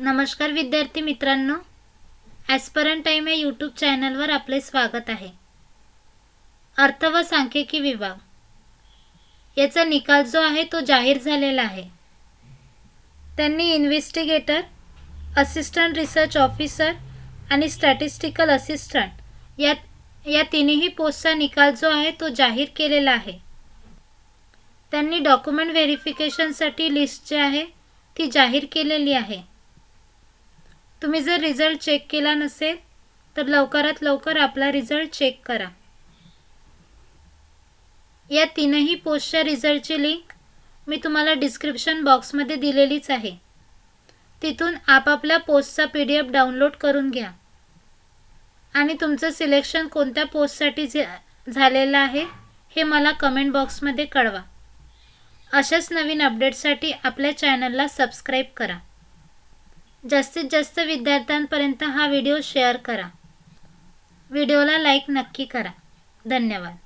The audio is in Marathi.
नमस्कार विद्यार्थी मित्रांनो. ॲस्परन टाईम या यूट्यूब चॅनलवर आपले स्वागत आहे. अर्थ व सांख्यिकी विभाग. याचा निकाल जो आहे तो जाहीर झालेला आहे. त्यांनी इन्व्हेस्टिगेटर असिस्टंट रिसर्च ऑफिसर आणि स्टॅटिस्टिकल असिस्टंट या या तिन्ही पोस्टचा निकाल जो आहे तो जाहीर केलेला आहे. त्यांनी डॉक्युमेंट व्हेरिफिकेशनसाठी लिस्ट जी आहे ती जाहीर केलेली आहे. तुम्ही जर रिझल्ट चेक केला नसेल तर लवकरात लवकर आपला रिझल्ट चेक करा. या तीनही पोस्टच्या रिझल्टची लिंक मी तुम्हाला डिस्क्रिप्शन बॉक्समध्ये दिलेलीच आहे. तिथून आपापल्या पोस्टचा पी डी एफ डाउनलोड करून घ्या. आणि तुमचं सिलेक्शन कोणत्या पोस्टसाठी झालेलं आहे हे मला कमेंट बॉक्समध्ये कळवा. अशाच नवीन अपडेटसाठी आपल्या चॅनलला सबस्क्राईब करा. जास्तीत जास्त विद्यार्थ्यांपर्यंत हा व्हिडिओ शेअर करा. व्हिडिओला लाईक नक्की करा. धन्यवाद.